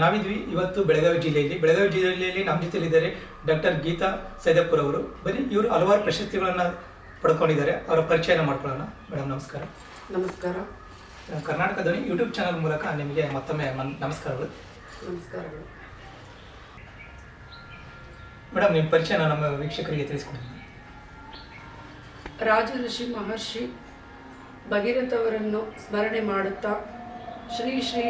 ನಾವಿದ್ವಿ ಇವತ್ತು ಬೆಳಗಾವಿ ಜಿಲ್ಲೆಯಲ್ಲಿ. ಬೆಳಗಾವಿ ಜಿಲ್ಲೆಯಲ್ಲಿ ನಮ್ಮ ಜೊತೆಲಿದ್ದಾರೆ ಡಾಕ್ಟರ್ ಗೀತಾ ಸೈದಪ್ಪುರ್ ಅವರು. ಬರೀ ಇವರು ಹಲವಾರು ಪ್ರಶಸ್ತಿಗಳನ್ನು ಪಡ್ಕೊಂಡಿದ್ದಾರೆ. ಅವರ ಪರಿಚಯನ ಮಾಡ್ಕೊಳ್ಳೋಣ. ಮೇಡಮ್ ನಮಸ್ಕಾರ. ನಮಸ್ಕಾರ. ಕರ್ನಾಟಕ ಧ್ವನಿ ಯೂಟ್ಯೂಬ್ ಚಾನಲ್ ಮೂಲಕ ನಿಮಗೆ ಮತ್ತೊಮ್ಮೆ ನಮಸ್ಕಾರಗಳು. ನಮಸ್ಕಾರಗಳು. ಮೇಡಮ್ ನಿಮ್ಮ ಪರಿಚಯನ ನಮ್ಮ ವೀಕ್ಷಕರಿಗೆ ತಿಳಿಸ್ಕೊಡಿ. ರಾಜ ಋಷಿ ಮಹರ್ಷಿ ಭಗೀರಥವರನ್ನು ಸ್ಮರಣೆ ಮಾಡುತ್ತಾ ಶ್ರೀ ಶ್ರೀ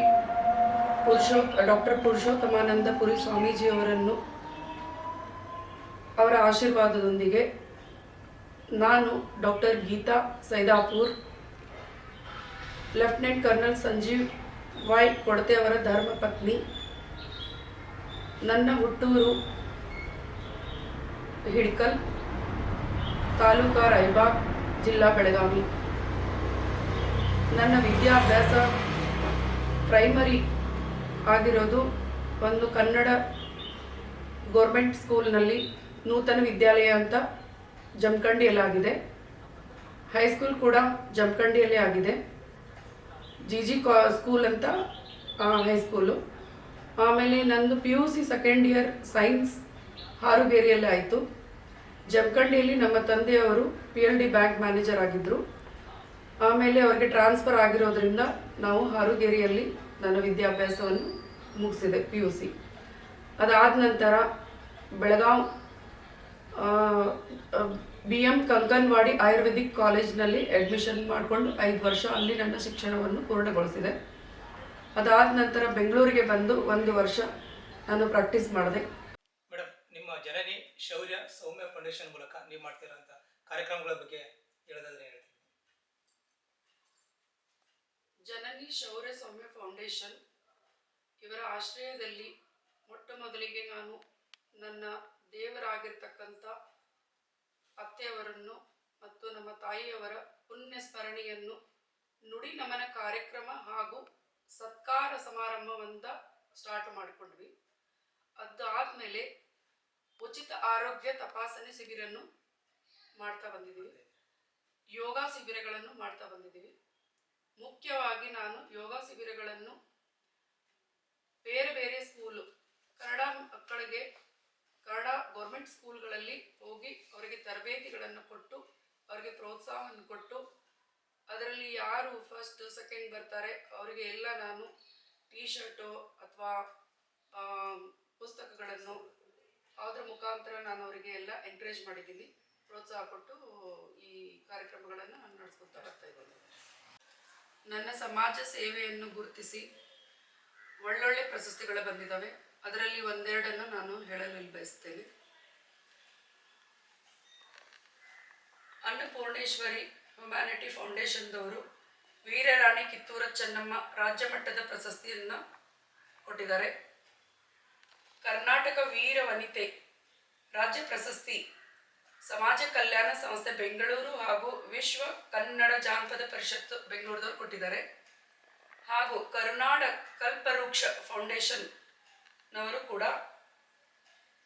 ಪುರುಷೋ ಡಾಕ್ಟರ್ ಪುರುಷೋತ್ತಮಾನಂದ ಪುರಿ ಸ್ವಾಮೀಜಿಯವರನ್ನು ಅವರ ಆಶೀರ್ವಾದದೊಂದಿಗೆ ನಾನು doctor Geeta Saidapur, lieutenant colonel Sanjeev Y Kodate ಅವರ ಧರ್ಮಪತ್ನಿ ನನ್ನ ಹುಟ್ಟೂರು ಹಿಡ್ಕಲ್ ತಾಲೂಕಾ ರಾಯಬಾಗ್ ಜಿಲ್ಲಾ ಬೆಳಗಾವಿ. ನನ್ನ ವಿದ್ಯಾಭ್ಯಾಸ ಪ್ರೈಮರಿ ಆಗಿರೋದು ಒಂದು ಕನ್ನಡ ಗೋರ್ಮೆಂಟ್ ಸ್ಕೂಲ್ನಲ್ಲಿ ನೂತನ ವಿದ್ಯಾಲಯ ಅಂತ ಜಮಖಂಡಿಯಲ್ಲಾಗಿದೆ ಹೈಸ್ಕೂಲ್ ಕೂಡ ಜಮಖಂಡಿಯಲ್ಲೇ ಆಗಿದೆ. ಜಿ ಜಿ ಕಾ ಸ್ಕೂಲ್ ಅಂತ ಹೈಸ್ಕೂಲು ಆಮೇಲೆ ನಂದು P U C second year science ಹಾರುಗೇರಿಯಲ್ಲಿ ಆಯಿತು. ಜಮಖಂಡಿಯಲ್ಲಿ ನಮ್ಮ ತಂದೆಯವರು P L D bank manager ಆಗಿದ್ದರು ಆಮೇಲೆ ಅವರಿಗೆ ಟ್ರಾನ್ಸ್ಫರ್ ಆಗಿರೋದ್ರಿಂದ ನಾವು ಹಾರುಗೇರಿಯಲ್ಲಿ ನನ್ನ ವಿದ್ಯಾಭ್ಯಾಸವನ್ನು ಮುಗಿಸಿದೆ ಪಿ ಯು ಸಿ ಅದಾದ ನಂತರ ಬೆಳಗಾವ್ ಬಿ ಎಂ ಕಂಕನ್ವಾಡಿ ಆಯುರ್ವೇದಿಕ್ ಕಾಲೇಜ್ನಲ್ಲಿ ಅಡ್ಮಿಷನ್ ಮಾಡಿಕೊಂಡು ಐದು ವರ್ಷ ಅಲ್ಲಿ ನನ್ನ ಶಿಕ್ಷಣವನ್ನು ಪೂರ್ಣಗೊಳಿಸಿದೆ. ಅದಾದ ನಂತರ ಬೆಂಗಳೂರಿಗೆ ಬಂದು ಒಂದು ವರ್ಷ ನಾನು ಪ್ರಾಕ್ಟೀಸ್ ಮಾಡಿದೆ. ಮೇಡಮ್ ನಿಮ್ಮ ಜನನಿ ಶೌರ್ಯ ಸೌಮ್ಯ ಫೌಂಡೇಶನ್ ಮೂಲಕ ನೀವು ಮಾಡ್ತಿರೋಂಥ ಕಾರ್ಯಕ್ರಮಗಳ ಬಗ್ಗೆ ಹೇಳೋದಾದ್ರೆ ಜನನಿ ಶೌರ್ಯ ಸೌಮ್ಯ ಫೌಂಡೇಶನ್. ಇವರ ಆಶ್ರಯದಲ್ಲಿ ಮೊಟ್ಟ ಮೊದಲಿಗೆ ನಾನು ನನ್ನ ದೇವರಾಗಿರ್ತಕ್ಕಂಥ ಅತ್ತೆಯವರನ್ನು ಮತ್ತು ನಮ್ಮ ತಾಯಿಯವರ ಪುಣ್ಯ ಸ್ಮರಣೆಯನ್ನು ನುಡಿ ನಮನ ಕಾರ್ಯಕ್ರಮ ಹಾಗೂ ಸತ್ಕಾರ ಸಮಾರಂಭವಂತ ಸ್ಟಾರ್ಟ್ ಮಾಡಿಕೊಂಡ್ವಿ. ಅದಾದ್ಮೇಲೆ ಉಚಿತ ಆರೋಗ್ಯ ತಪಾಸಣೆ ಶಿಬಿರನ್ನು ಮಾಡ್ತಾ ಬಂದಿದ್ದೀವಿ. ಯೋಗ ಶಿಬಿರಗಳನ್ನು ಮಾಡ್ತಾ ಬಂದಿದ್ದೀವಿ. ಮುಖ್ಯವಾಗಿ ನಾನು ಯೋಗ ಶಿಬಿರಗಳನ್ನು ಬೇರೆ ಬೇರೆ ಸ್ಕೂಲು, ಕನ್ನಡ ಮಕ್ಕಳಿಗೆ, ಕನ್ನಡ ಗೌರ್ಮೆಂಟ್ ಸ್ಕೂಲ್ಗಳಲ್ಲಿ ಹೋಗಿ ಅವರಿಗೆ ತರಬೇತಿಗಳನ್ನು ಕೊಟ್ಟು, ಅವರಿಗೆ ಪ್ರೋತ್ಸಾಹವನ್ನು ಕೊಟ್ಟು, ಅದರಲ್ಲಿ ಯಾರು ಫಸ್ಟ್ ಸೆಕೆಂಡ್ ಬರ್ತಾರೆ, ಅವರಿಗೆ ಎಲ್ಲ ನಾನು ಟೀ ಶರ್ಟು ಅಥವಾ ಪುಸ್ತಕಗಳನ್ನು ಅದರ ಮುಖಾಂತರ ನಾನು ಅವರಿಗೆ ಎಲ್ಲ ಎಂಕರೇಜ್ ಮಾಡಿದ್ದೀನಿ. ಪ್ರೋತ್ಸಾಹ ಕೊಟ್ಟು ಈ ಕಾರ್ಯಕ್ರಮಗಳನ್ನು ನಾನು ನಡೆಸ್ಕೊತಾ ಬರ್ತಾ ಇದ್ದೀನಿ ನನ್ನ ಸಮಾಜ ಸೇವೆಯನ್ನು ಗುರುತಿಸಿ ಒಳ್ಳೊಳ್ಳೆ ಪ್ರಶಸ್ತಿಗಳು ಬಂದಿದ್ದಾವೆ. ಅದರಲ್ಲಿ ಒಂದೆರಡನ್ನು ನಾನು ಹೇಳಲು ಬಯಸ್ತೇನೆ ಅನ್ನಪೂರ್ಣೇಶ್ವರಿ ಹ್ಯುಮ್ಯಾನಿಟಿ ಫೌಂಡೇಶನ್ದವರು ವೀರರಾಣಿ ಕಿತ್ತೂರ ಚೆನ್ನಮ್ಮ ರಾಜ್ಯ ಮಟ್ಟದ ಪ್ರಶಸ್ತಿಯನ್ನು ಕೊಟ್ಟಿದ್ದಾರೆ. ಕರ್ನಾಟಕ ವೀರ ವನಿತೆ ರಾಜ್ಯ ಪ್ರಶಸ್ತಿ ಸಮಾಜ ಕಲ್ಯಾಣ ಸಂಸ್ಥೆ ಬೆಂಗಳೂರು ಹಾಗೂ ವಿಶ್ವ ಕನ್ನಡ ಜಾನಪದ ಪರಿಷತ್ತು ಬೆಂಗಳೂರದವರು ಕೊಟ್ಟಿದ್ದಾರೆ. ಹಾಗೂ ಕರುನಾಡ ಕಲ್ಪವೃಕ್ಷ ಫೌಂಡೇಶನ್ ನವರು ಕೂಡ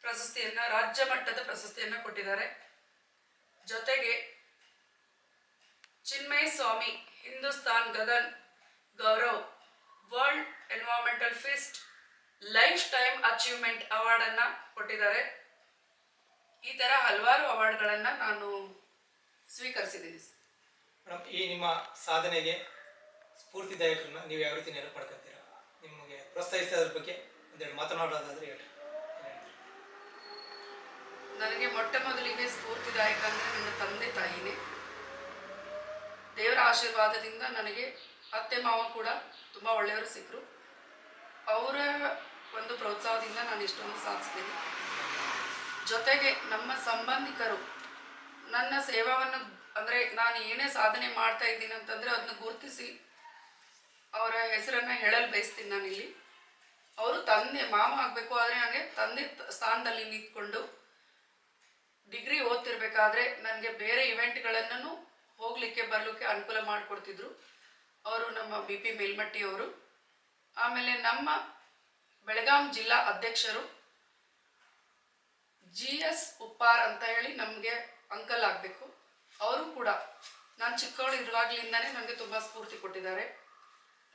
ಪ್ರಶಸ್ತಿಯನ್ನ, ರಾಜ್ಯ ಮಟ್ಟದ ಪ್ರಶಸ್ತಿಯನ್ನ ಕೊಟ್ಟಿದ್ದಾರೆ. ಜೊತೆಗೆ Chinmaya Swami Hindustan Gagan, Gaurav, world environmental fist life time achievement ಅವಾರ್ಡನ್ನು ಕೊಟ್ಟಿದ್ದಾರೆ. ಈ ಥರ ಹಲವಾರು ಅವಾರ್ಡ್ಗಳನ್ನು ನಾನು ಸ್ವೀಕರಿಸಿದ್ದೀನಿ. ಮೇಡಮ್, ಈ ನಿಮ್ಮ ಸಾಧನೆಗೆ ಸ್ಫೂರ್ತಿದಾಯಕರನ್ನ ನೀವು ಯಾವ ರೀತಿ ಪಡ್ಕೊತೀರಾ ನಿಮಗೆ ಪ್ರೋತ್ಸಾಹಿಸೋದ್ರ ಬಗ್ಗೆ ಒಂದೆರಡು ಮಾತನಾಡೋದಾದ್ರೆ ಹೇಳಿ ನನಗೆ ಮೊಟ್ಟ ಮೊದಲಿಗೆ ಸ್ಫೂರ್ತಿದಾಯಕ ಅಂದರೆ ನನ್ನ ತಂದೆ ತಾಯಿನೇ. ದೇವರ ಆಶೀರ್ವಾದದಿಂದ ನನಗೆ ಅತ್ತೆ ಮಾವ ಕೂಡ ತುಂಬ ಒಳ್ಳೆಯವರು ಸಿಕ್ಕರು. ಅವರ ಒಂದು ಪ್ರೋತ್ಸಾಹದಿಂದ ನಾನು ಇಷ್ಟೊಂದು ಸಾಧಿಸ್ತೀನಿ. ಜೊತೆಗೆ ನಮ್ಮ ಸಂಬಂಧಿಕರು ನನ್ನ ಸೇವಾವನ್ನು ಅಂದರೆ ನಾನು ಏನೇ ಸಾಧನೆ ಮಾಡ್ತಾ ಇದ್ದೀನಿ ಅಂತಂದರೆ ಅದನ್ನ ಗುರುತಿಸಿ ಅವರ ಹೆಸರನ್ನು ಹೇಳಲು ಬಯಸ್ತೀನಿ ನಾನಿಲ್ಲಿ. ಅವರು ತಂದೆ ಮಾವ ಆಗಬೇಕು, ಆದರೆ ನನಗೆ ತಂದೆ ಸ್ಥಾನದಲ್ಲಿ ನಿಂತ್ಕೊಂಡು ಡಿಗ್ರಿ ಓದ್ತಿರ್ಬೇಕಾದ್ರೆ ನನಗೆ ಬೇರೆ ಇವೆಂಟ್ಗಳನ್ನು ಹೋಗಲಿಕ್ಕೆ, ಬರಲಿಕ್ಕೆ ಅನುಕೂಲ ಮಾಡಿಕೊಡ್ತಿದ್ರು. ಅವರು ನಮ್ಮ ಬಿ ಪಿ ಮೇಲ್ಮಟ್ಟಿಯವರು ಆಮೇಲೆ ನಮ್ಮ ಬೆಳಗಾಂ ಜಿಲ್ಲಾ ಅಧ್ಯಕ್ಷರು ಜಿ ಎಸ್ ಉಪ್ಪಾರ್ ಅಂತ ಹೇಳಿ ನಮಗೆ ಅಂಕಲ್ ಆಗಬೇಕು. ಅವರು ಕೂಡ ನಾನು ಚಿಕ್ಕವಳು ಇರುವಾಗಲಿಂದನೇ ನನಗೆ ತುಂಬ ಸ್ಫೂರ್ತಿ ಕೊಟ್ಟಿದ್ದಾರೆ.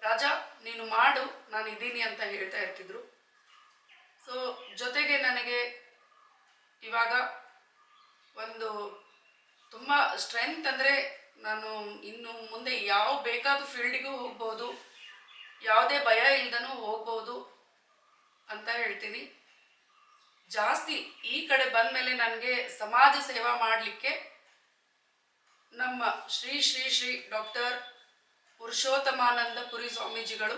ರಾಜಾ, ನೀನು ಮಾಡು, ನಾನು ಇದ್ದೀನಿ ಅಂತ ಹೇಳ್ತಾ ಇರ್ತಿದ್ರು. ಸೊ ಜೊತೆಗೆ ನನಗೆ ಇವಾಗ ಒಂದು ತುಂಬ ಸ್ಟ್ರೆಂತ್ ಅಂದರೆ ನಾನು ಇನ್ನು ಮುಂದೆ ಯಾವ ಬೇಕಾದ ಫೀಲ್ಡಿಗೂ ಹೋಗ್ಬೋದು, ಯಾವುದೇ ಭಯ ಇಲ್ದನೂ ಹೋಗ್ಬೋದು ಅಂತ ಹೇಳ್ತೀನಿ. ಜಾಸ್ತಿ ಈ ಕಡೆ ಬಂದ ಮೇಲೆ ನನಗೆ ಸಮಾಜ ಸೇವಾ ಮಾಡಲಿಕ್ಕೆ ನಮ್ಮ ಶ್ರೀ ಶ್ರೀ ಶ್ರೀ ಡಾಕ್ಟರ್ ಪುರುಷೋತ್ತಮಾನಂದ ಪುರಿ ಸ್ವಾಮೀಜಿಗಳು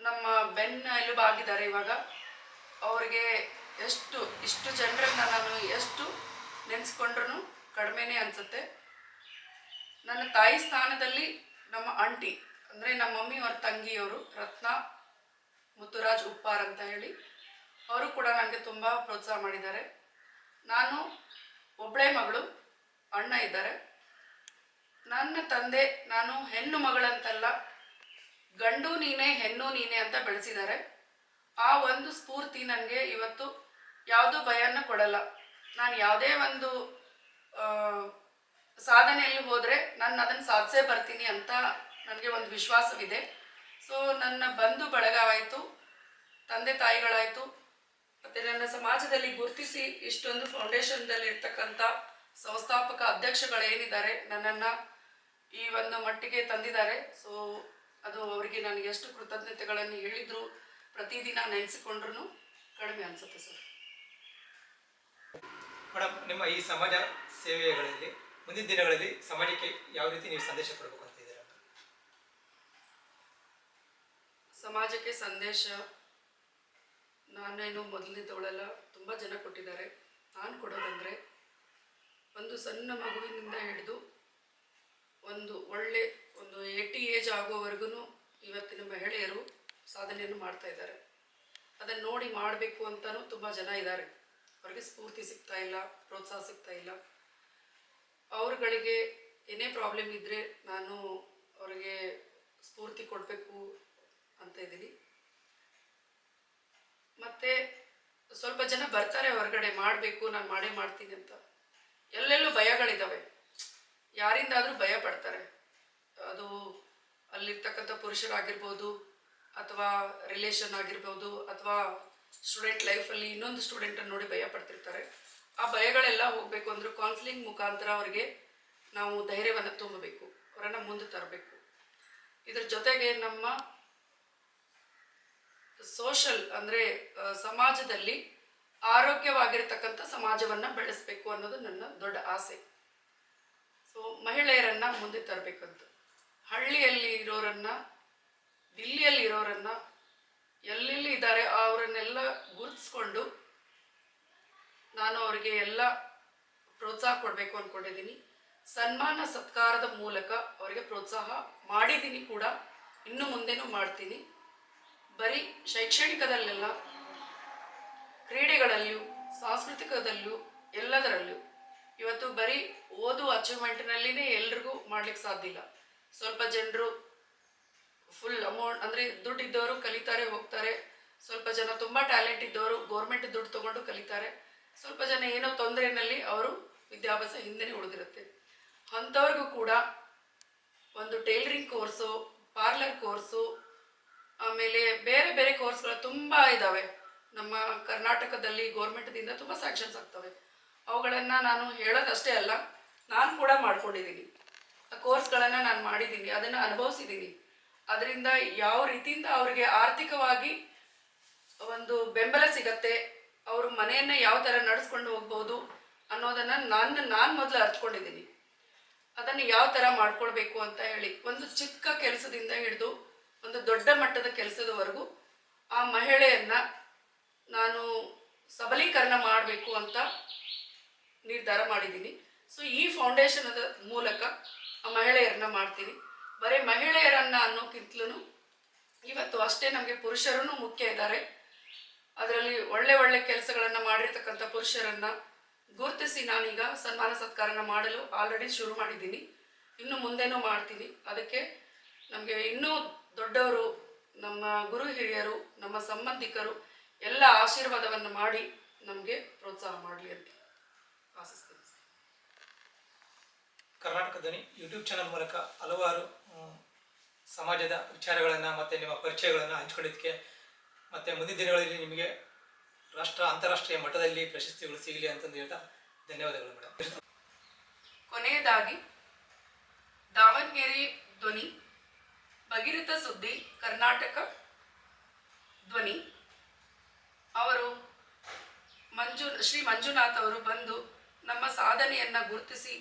ನಮ್ಮ ಬೆನ್ನ ಎಲುಬಾಗಿದ್ದಾರೆ ಇವಾಗ. ಅವರಿಗೆ ಎಷ್ಟು, ಇಷ್ಟು ಜನರನ್ನ ನಾನು ಎಷ್ಟು ನೆನೆಸ್ಕೊಂಡ್ರೂ ಕಡಿಮೆನೇ ಅನಿಸುತ್ತೆ. ನನ್ನ ತಾಯಿ ಸ್ಥಾನದಲ್ಲಿ ನಮ್ಮ ಆಂಟಿ, ಅಂದರೆ ನಮ್ಮ ಮಮ್ಮಿ ಅವ್ರ ತಂಗಿಯವರು ರತ್ನ ಮುತ್ತುರಾಜ್ ಉಪ್ಪಾರ್ ಅಂತ ಹೇಳಿ, ಅವರು ಕೂಡ ನನಗೆ ತುಂಬ ಪ್ರೋತ್ಸಾಹ ಮಾಡಿದ್ದಾರೆ. ನಾನು ಒಬ್ಬಳೇ ಮಗಳು. ಅಣ್ಣ ಇದ್ದಾರೆ. ನನ್ನ ತಂದೆ, ನಾನು ಹೆಣ್ಣು ಮಗಳಂತಲ್ಲ, ಗಂಡು ನೀನೇ, ಹೆಣ್ಣು ನೀನೇ ಅಂತ ಬೆಳೆಸಿದ್ದಾರೆ. ಆ ಒಂದು ಸ್ಫೂರ್ತಿ ನನಗೆ ಇವತ್ತು ಯಾವುದೂ ಭಯನ ಕೊಡಲ್ಲ. ನಾನು ಯಾವುದೇ ಒಂದು ಸಾಧನೆಯಲ್ಲಿ ಹೋದರೆ ನಾನು ಅದನ್ನು ಸಾಧಿಸೇ ಬರ್ತೀನಿ ಅಂತ ನನಗೆ ಒಂದು ವಿಶ್ವಾಸವಿದೆ. ಸೊ, ನನ್ನ ಬಂಧು ಬಳಗ ಆಯಿತು ತಂದೆ ತಾಯಿಗಳಾಯಿತು, ಮತ್ತು ನನ್ನ ಸಮಾಜದಲ್ಲಿ ಗುರುತಿಸಿ ಇಷ್ಟೊಂದು ಫೌಂಡೇಶನ್ದಲ್ಲಿ ಇರ್ತಕ್ಕಂಥ ಸಂಸ್ಥಾಪಕ ಅಧ್ಯಕ್ಷಗಳೇನಿದ್ದಾರೆ ನನ್ನನ್ನು ಈ ಒಂದು ಮಟ್ಟಿಗೆ ತಂದಿದ್ದಾರೆ. ಸೊ ಅದು ಅವರಿಗೆ ನಾನು ಎಷ್ಟು ಕೃತಜ್ಞತೆಗಳನ್ನು ಹೇಳಿದ್ರು ಪ್ರತಿದಿನ ನೆನೆಸಿಕೊಂಡ್ರು ಕಡಿಮೆ ಅನಿಸುತ್ತೆ ಸರ್. ಮೇಡಮ್ ನಿಮ್ಮ ಈ ಸಮಾಜ ಸೇವೆಗಳಲ್ಲಿ ಮುಂದಿನ ದಿನಗಳಲ್ಲಿ ಸಮಾಜಕ್ಕೆ ಯಾವ ರೀತಿ ನೀವು ಸಂದೇಶ ಕೊಡಬೇಕು ಅಂತ ಇದ್ದೀರಾ? ಸಮಾಜಕ್ಕೆ ಸಂದೇಶ ನಾನೇನು ಮೊದಲನೇದವಳೆಲ್ಲ ತುಂಬ ಜನ ಕೊಟ್ಟಿದ್ದಾರೆ. ನಾನು ಕೊಡೋದಂದರೆ ಒಂದು ಸಣ್ಣ ಮಗುವಿನಿಂದ ಹಿಡಿದು ಒಂದು ಒಳ್ಳೆ ಒಂದು ಏಟಿ ಏಜ್ ಆಗುವವರೆಗೂ ಇವತ್ತಿನ ಮಹಿಳೆಯರು ಸಾಧನೆಯನ್ನು ಮಾಡ್ತಾ ಇದ್ದಾರೆ. ಅದನ್ನು ನೋಡಿ ಮಾಡಬೇಕು ಅಂತಲೂ ತುಂಬ ಜನ ಇದ್ದಾರೆ. ಅವ್ರಿಗೆ ಸ್ಫೂರ್ತಿ ಸಿಗ್ತಾ ಇಲ್ಲ, ಪ್ರೋತ್ಸಾಹ ಸಿಗ್ತಾ ಇಲ್ಲ. ಅವ್ರುಗಳಿಗೆ ಏನೇ ಪ್ರಾಬ್ಲಮ್ ಇದ್ದರೆ ನಾನು ಅವರಿಗೆ ಸ್ಫೂರ್ತಿ ಕೊಡಬೇಕು ಅಂತ ಇದ್ದೀನಿ. ಮತ್ತೆ ಸ್ವಲ್ಪ ಜನ ಬರ್ತಾರೆ ಹೊರಗಡೆ, ಮಾಡಬೇಕು, ನಾನು ಮಾಡೇ ಮಾಡ್ತೀನಿ ಅಂತ. ಎಲ್ಲೆಲ್ಲೂ ಭಯಗಳಿದ್ದಾವೆ ಯಾರಿಂದಾದರೂ ಭಯ ಪಡ್ತಾರೆ. ಅದು ಅಲ್ಲಿರ್ತಕ್ಕಂಥ ಪುರುಷರಾಗಿರ್ಬೋದು ಅಥವಾ ರಿಲೇಷನ್ ಆಗಿರ್ಬೋದು ಅಥವಾ ಸ್ಟೂಡೆಂಟ್ ಲೈಫಲ್ಲಿ ಇನ್ನೊಂದು ಸ್ಟೂಡೆಂಟನ್ನು ನೋಡಿ ಭಯ ಪಡ್ತಿರ್ತಾರೆ. ಆ ಭಯಗಳೆಲ್ಲ ಹೋಗಬೇಕು ಅಂದ್ರೆ ಕೌನ್ಸಿಲಿಂಗ್ ಮುಖಾಂತರ ಅವರಿಗೆ ನಾವು ಧೈರ್ಯವನ್ನು ತುಂಬಬೇಕು. ಅವರನ್ನು ಮುಂದೆ ತರಬೇಕು. ಇದ್ರ ಜೊತೆಗೆ ನಮ್ಮ ಸೋಷಲ್ ಅಂದರೆ ಸಮಾಜದಲ್ಲಿ ಆರೋಗ್ಯವಾಗಿರ್ತಕ್ಕಂಥ ಸಮಾಜವನ್ನು ಬೆಳೆಸಬೇಕು ಅನ್ನೋದು ನನ್ನ ದೊಡ್ಡ ಆಸೆ. ಸೊ ಮಹಿಳೆಯರನ್ನ ಮುಂದೆ ತರಬೇಕಂತ. ಹಳ್ಳಿಯಲ್ಲಿ ಇರೋರನ್ನ, ದಿಲ್ಲಿಯಲ್ಲಿ ಇರೋರನ್ನ, ಎಲ್ಲೆಲ್ಲಿ ಇದ್ದಾರೆ ಅವರನ್ನೆಲ್ಲ ಗುರುತಿಸ್ಕೊಂಡು ನಾನು ಅವರಿಗೆ ಎಲ್ಲ ಪ್ರೋತ್ಸಾಹ ಕೊಡಬೇಕು ಅಂದ್ಕೊಂಡಿದ್ದೀನಿ ಸನ್ಮಾನ, ಸತ್ಕಾರದ ಮೂಲಕ ಅವರಿಗೆ ಪ್ರೋತ್ಸಾಹ ಮಾಡಿದ್ದೀನಿ ಕೂಡ. ಇನ್ನು ಮುಂದೆನೂ ಮಾಡ್ತೀನಿ. ಬರೀ ಶೈಕ್ಷಣಿಕದಲ್ಲೆಲ್ಲ ಕ್ರೀಡೆಗಳಲ್ಲಿಯೂ ಸಾಂಸ್ಕೃತಿಕದಲ್ಲೂ ಎಲ್ಲದರಲ್ಲೂ ಇವತ್ತು ಬರೀ ಓದು ಅಚೀವ್ಮೆಂಟ್ನಲ್ಲಿನೇ ಎಲ್ರಿಗೂ ಮಾಡ್ಲಿಕ್ಕೆ ಸಾಧ್ಯ ಇಲ್ಲ. ಸ್ವಲ್ಪ ಜನರು ಫುಲ್ ಅಮೌಂಟ್ ಅಂದರೆ ದುಡ್ಡು ಇದ್ದವರು ಕಲಿತಾರೆ, ಹೋಗ್ತಾರೆ. ಸ್ವಲ್ಪ ಜನ ತುಂಬ ಟ್ಯಾಲೆಂಟ್ ಇದ್ದವರು ಗೌರ್ಮೆಂಟ್ ದುಡ್ಡು ತಗೊಂಡು ಕಲಿತಾರೆ. ಸ್ವಲ್ಪ ಜನ ಏನೋ ತೊಂದರೆಯಲ್ಲಿ ಅವರು ವಿದ್ಯಾಭ್ಯಾಸ ಹಿಂದೆ ಉಳಿದಿರುತ್ತೆ. ಅಂಥವ್ರಿಗೂ ಕೂಡ ಒಂದು ಟೈಲರಿಂಗ್ ಕೋರ್ಸು ಪಾರ್ಲರ್ ಕೋರ್ಸು ಆಮೇಲೆ ಬೇರೆ ಬೇರೆ ಕೋರ್ಸ್ಗಳು ತುಂಬ ಇದ್ದಾವೆ ನಮ್ಮ ಕರ್ನಾಟಕದಲ್ಲಿ ಗೌರ್ಮೆಂಟ್ದಿಂದ ತುಂಬ ಸ್ಯಾಂಕ್ಷನ್ಸ್ ಆಗ್ತವೆ. ಅವುಗಳನ್ನು ನಾನು ಹೇಳೋದಷ್ಟೇ ಅಲ್ಲ, ನಾನು ಕೂಡ ಮಾಡ್ಕೊಂಡಿದ್ದೀನಿ ಆ ಕೋರ್ಸ್ಗಳನ್ನು ನಾನು ಮಾಡಿದ್ದೀನಿ ಅದನ್ನು ಅನುಭವಿಸಿದ್ದೀನಿ ಅದರಿಂದ ಯಾವ ರೀತಿಯಿಂದ ಅವರಿಗೆ ಆರ್ಥಿಕವಾಗಿ ಒಂದು ಬೆಂಬಲ ಸಿಗತ್ತೆ, ಅವ್ರ ಮನೆಯನ್ನು ಯಾವ ಥರ ನಡೆಸ್ಕೊಂಡು ಹೋಗ್ಬೋದು ಅನ್ನೋದನ್ನು ನಾನು ನಾನು ಮೊದಲು ಅರ್ತ್ಕೊಂಡಿದ್ದೀನಿ ಅದನ್ನು ಯಾವ ಥರ ಮಾಡ್ಕೊಳ್ಬೇಕು ಅಂತ ಹೇಳಿ, ಒಂದು ಚಿಕ್ಕ ಕೆಲಸದಿಂದ ಹಿಡಿದು ಒಂದು ದೊಡ್ಡ ಮಟ್ಟದ ಕೆಲಸದವರೆಗೂ ಆ ಮಹಿಳೆಯನ್ನ ನಾನು ಸಬಲೀಕರಣ ಮಾಡಬೇಕು ಅಂತ ನಿರ್ಧಾರ ಮಾಡಿದ್ದೀನಿ. ಸೊ ಈ ಫೌಂಡೇಶನದ ಮೂಲಕ ಮಹಿಳೆಯರನ್ನ ಮಾಡ್ತೀನಿ. ಬರೀ ಮಹಿಳೆಯರನ್ನ ಅನ್ನೋಕ್ಕಿಂತಲೂ ಇವತ್ತು ಅಷ್ಟೇ ನಮಗೆ ಪುರುಷರೂ ಮುಖ್ಯ ಇದ್ದಾರೆ. ಅದರಲ್ಲಿ ಒಳ್ಳೆ ಒಳ್ಳೆ ಕೆಲಸಗಳನ್ನು ಮಾಡಿರ್ತಕ್ಕಂಥ ಪುರುಷರನ್ನು ಗುರುತಿಸಿ ನಾನೀಗ ಸನ್ಮಾನ ಸತ್ಕಾರನ ಮಾಡಲು ಆಲ್ರೆಡಿ ಶುರು ಮಾಡಿದ್ದೀನಿ. ಇನ್ನು ಮುಂದೆನೂ ಮಾಡ್ತೀನಿ. ಅದಕ್ಕೆ ನಮಗೆ ಇನ್ನೂ ದೊಡ್ಡವರು, ನಮ್ಮ ಗುರು ಹಿರಿಯರು, ನಮ್ಮ ಸಂಬಂಧಿಕರು ಎಲ್ಲ ಆಶೀರ್ವಾದವನ್ನು ಮಾಡಿ ನಮಗೆ ಪ್ರೋತ್ಸಾಹ ಮಾಡಲಿ ಅಂತ ಆಸಿಸ್ತೇನೆ ಕರ್ನಾಟಕ ಧ್ವನಿ ಯೂಟ್ಯೂಬ್ ಚಾನಲ್ ಮೂಲಕ ಹಲವಾರು ಸಮಾಜದ ವಿಚಾರಗಳನ್ನು ಮತ್ತು ನಿಮ್ಮ ಪರಿಚಯಗಳನ್ನು ಹಂಚ್ಕೊಂಡಿದ್ದಕ್ಕೆ ಮತ್ತು ಮುಂದಿನ ದಿನಗಳಲ್ಲಿ ನಿಮಗೆ ರಾಷ್ಟ್ರ ಅಂತಾರಾಷ್ಟ್ರೀಯ ಮಟ್ಟದಲ್ಲಿ ಪ್ರಶಸ್ತಿಗಳು ಸಿಗಲಿ ಅಂತಂದು ಹೇಳ್ತಾ ಧನ್ಯವಾದಗಳು ಮೇಡಮ್ ಕೊನೆಯದಾಗಿ ದಾವಣಗೆರೆ ಧ್ವನಿ ಭಗೀರಥ ಸುದ್ದಿ ಕರ್ನಾಟಕ ಧ್ವನಿ. ಅವರು ಮಂಜು, ಶ್ರೀ ಮಂಜುನಾಥ್ ಅವರು ಬಂದು ನಮ್ಮ ಸಾಧನೆಯನ್ನ ಗುರುತಿಸಿ,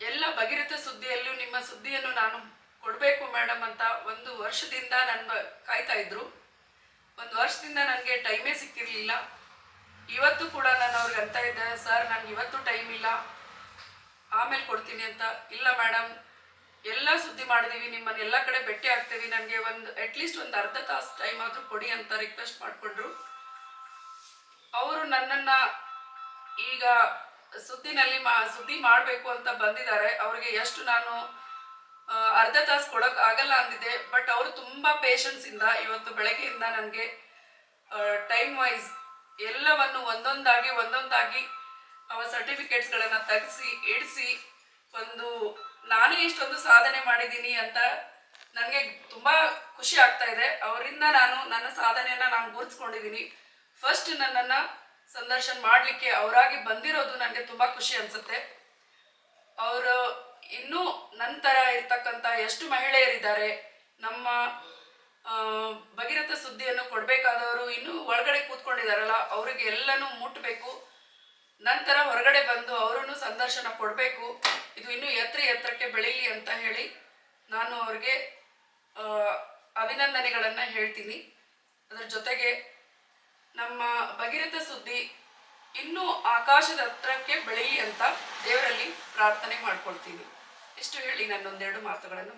ಎಲ್ಲ ಭಗೀರಥ ಸುದ್ದಿಯಲ್ಲೂ ನಿಮ್ಮ ಸುದ್ದಿಯನ್ನು ನಾನು ಕೊಡಬೇಕು ಮೇಡಮ್ ಅಂತ ಒಂದು ವರ್ಷದಿಂದ ನನ್ನ ಕಾಯ್ತಾ ಇದ್ರು. ಒಂದು ವರ್ಷದಿಂದ ನನಗೆ ಟೈಮೇ ಸಿಕ್ಕಿರಲಿಲ್ಲ. ಇವತ್ತು ಕೂಡ ನಾನು ಅವ್ರಿಗೆ ಅಂತ ಇದ್ದೆ, ಸರ್ ನನಗೆ ಇವತ್ತು ಟೈಮ್ ಇಲ್ಲ. ಆಮೇಲೆ ಕೊಡ್ತೀನಿ ಅಂತ. ಇಲ್ಲ ಮೇಡಮ್ ಎಲ್ಲ ಸುದ್ದಿ ಮಾಡಿದೀವಿ, ನಿಮ್ಮನ್ನ ಎಲ್ಲ ಕಡೆ ಭೇಟಿ ಆಗ್ತೀವಿ. ನನಗೆ ಒಂದು ಅಟ್ಲೀಸ್ಟ್ ಒಂದು ಅರ್ಧ ತಾಸು ಟೈಮ್ ಆದರೂ ಕೊಡಿ ಅಂತ ರಿಕ್ವೆಸ್ಟ್ ಮಾಡಿಕೊಂಡ್ರು. ಅವರು ನನ್ನನ್ನು ಈಗ ಸುದ್ದಿನಲ್ಲಿ ಮಾ, ಸುದ್ದಿ ಮಾಡಬೇಕು ಅಂತ ಬಂದಿದ್ದಾರೆ. ಅವರಿಗೆ ಎಷ್ಟು ನಾನು ಅರ್ಧ ತಾಸು ಕೊಡೋಕೆ ಆಗಲ್ಲ ಅಂದಿದ್ದೆ ಬಟ್ ಅವರು ತುಂಬ ಪೇಷನ್ಸಿಂದ ಇವತ್ತು ಬೆಳಗ್ಗೆಯಿಂದ ನನಗೆ ಟೈಮ್ ವೈಸ್ ಎಲ್ಲವನ್ನು ಒಂದೊಂದಾಗಿ ಒಂದೊಂದಾಗಿ ಅವ ಸರ್ಟಿಫಿಕೇಟ್ಸ್ಗಳನ್ನು ತೆಗೆಸಿ, ಇಡಿಸಿ, ಒಂದು ನಾನೇ ಇಷ್ಟೊಂದು ಸಾಧನೆ ಮಾಡಿದ್ದೀನಿ ಅಂತ ನನಗೆ ತುಂಬ ಖುಷಿ ಆಗ್ತಾ ಇದೆ. ಅವರಿಂದ ನಾನು ನನ್ನ ಸಾಧನೆಯನ್ನು ನಾನು ಗುರುತಿಸ್ಕೊಂಡಿದ್ದೀನಿ. ಫಸ್ಟ್ ನನ್ನನ್ನು ಸಂದರ್ಶನ ಮಾಡಲಿಕ್ಕೆ ಅವರಾಗಿ ಬಂದಿರೋದು ನನಗೆ ತುಂಬ ಖುಷಿ ಅನಿಸುತ್ತೆ. ಅವರು ಇನ್ನೂ ನಂತರ ಇರ್ತಕ್ಕಂಥ ಎಷ್ಟು ಮಹಿಳೆಯರಿದ್ದಾರೆ, ನಮ್ಮ ಭಗೀರಥ ಸುದ್ದಿಯನ್ನು ಕೊಡಬೇಕಾದವರು ಇನ್ನೂ ಒಳಗಡೆ ಕೂತ್ಕೊಂಡಿದ್ದಾರಲ್ಲ ಅವರಿಗೆ ಎಲ್ಲನೂ ಮುಟ್ಟಬೇಕು ನಂತರ ಹೊರಗಡೆ ಬಂದು ಅವರನ್ನು ಸಂದರ್ಶನ ಕೊಡಬೇಕು. ಇದು ಇನ್ನೂ ಎತ್ತರ ಎತ್ತರಕ್ಕೆ ಬೆಳೀಲಿ ಅಂತ ಹೇಳಿ ನಾನು ಅವ್ರಿಗೆ ಅಭಿನಂದನೆಗಳನ್ನು ಹೇಳ್ತೀನಿ. ಅದರ ಜೊತೆಗೆ ನಮ್ಮ ಭಗೀರಥ ಸುದ್ದಿ ಇನ್ನೂ ಆಕಾಶದ ಹತ್ರಕ್ಕೆ ಬೆಳೆಯಲಿ ಅಂತ ದೇವರಲ್ಲಿ ಪ್ರಾರ್ಥನೆ ಮಾಡ್ಕೊಳ್ತೀನಿ. ಇಷ್ಟು ಹೇಳಿ ನನ್ನೊಂದೆರಡು ಮಾತುಗಳನ್ನು